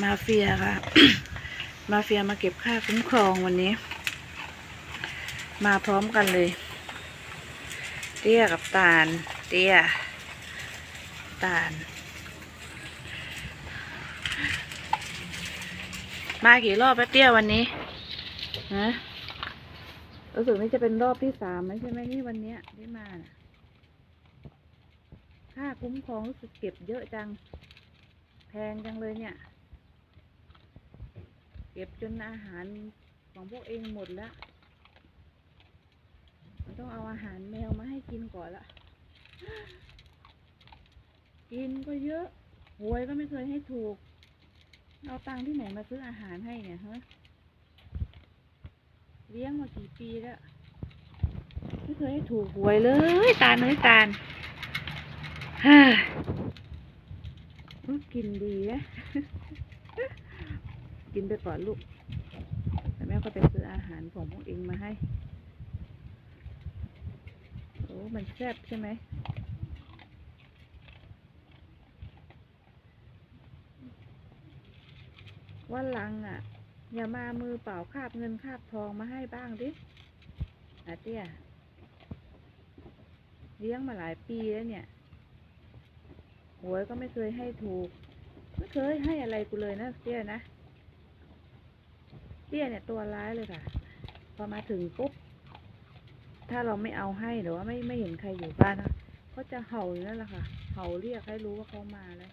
มาเฟียค่ะ มาเฟียมาเก็บค่าคุ้มครองวันนี้ มาพร้อมกันเลย เตี้ยกับตาล เตี้ย ตาล มากี่รอบแล้วเตี้ยวันนี้ฮะรู้สึกนี่จะเป็นรอบที่สามแล้วใช่ไหมนี่วันนี้ยที่มานะค่าคุ้มครองรู้สึกเก็บเยอะจัง แพงจังเลยเนี่ย เก็บจนอาหารของพวกเองหมดแล้วมันต้องเอาอาหารแมวมาให้กินก่อนละกินก็เยอะหวยก็ไม่เคยให้ถูก เอาตังค์ที่ไหนมาซื้ออาหารให้เนี่ยฮะเลี้ยงมากี่ปีแล้วไม่เคยให้ถูกหวยเลย ตาเนื้อตาลฮ่ากินดีนะ กินไปก่อนลูก แต่แม่ก็ไปซื้ออาหารของพวกเองมาให้ โอ้ มันแซ่บใช่ไหมวันหลังอะ อย่ามามือเปล่าคาบเงินคาบทองมาให้บ้างดิอาเตี้ยเลี้ยงมาหลายปีแล้วเนี่ยหวยก็ไม่เคยให้ถูก ไม่เคยให้อะไรกูเลยนะเตี้ยนะ เตี้ยเนี่ยตัวร้ายเลยค่ะ พอมาถึงปุ๊บ ถ้าเราไม่เอาให้หรือว่าไม่ไม่เห็นใครอยู่บ้านนะก็จะเห่าอยู่นั่นแหละค่ะ เห่าเรียกให้รู้ว่าเขามาแล้ว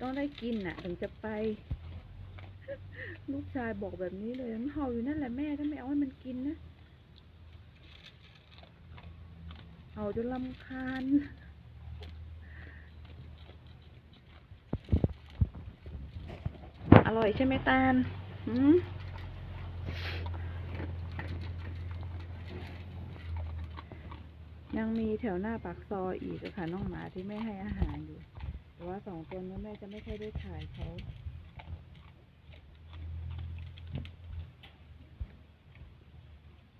ต้องได้กินน่ะ ถึงจะไป ลูกชายบอกแบบนี้เลย มันเห่าอยู่นั่นแหละแม่ถ้าไม่เอาให้มันกินนะ เห่าจนลำคาญ อ ร่อยใช่ไหมตาลหืมยังมีแถวหน้าปากซอยอีกอะค่ะน้องหมาที่ไม่ให้อาหารอยู่ แต่ว่าสองตัวนี้แม่จะไม่ค่อยได้ถ่ายเขา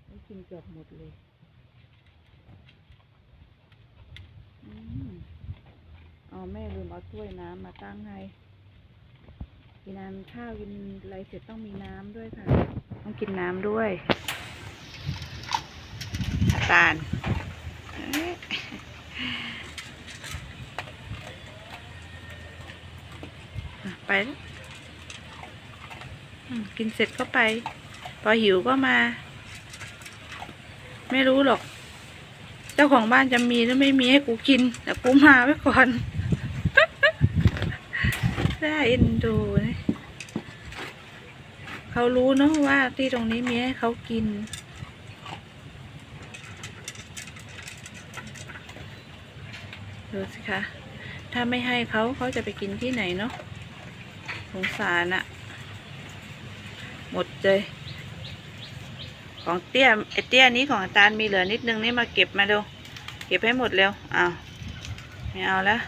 ได้กินเกือบหมดเลยอืมเอแม่ลืมเอาถ้วยน้ำมาตั้งให้ กินน้ำข้าวกินอะไรเสร็จต้องมีน้ำด้วยค่ะ ต้องกินน้ำด้วยตาลเอ๊ะอะไปกินเสร็จก็ไป พอหิวก็มา ไม่รู้หรอก เจ้าของบ้านจะมีหรือไม่มีให้กูกิน แต่กูมาไว้ก่อน ได้เอ็นดูนะ เขารู้เนาะว่าที่ตรงนี้มีให้เขากิน ดูสิคะ ถ้าไม่ให้เขาเขาจะไปกินที่ไหนเนาะสงสารอะหมดเลยของเตี้ยไอเตี้ยนี้ของอาจารย์มีเหลือนิดนึงนี่มาเก็บมาดูเก็บให้หมดเร็วอ้าวไม่เอาแล้ว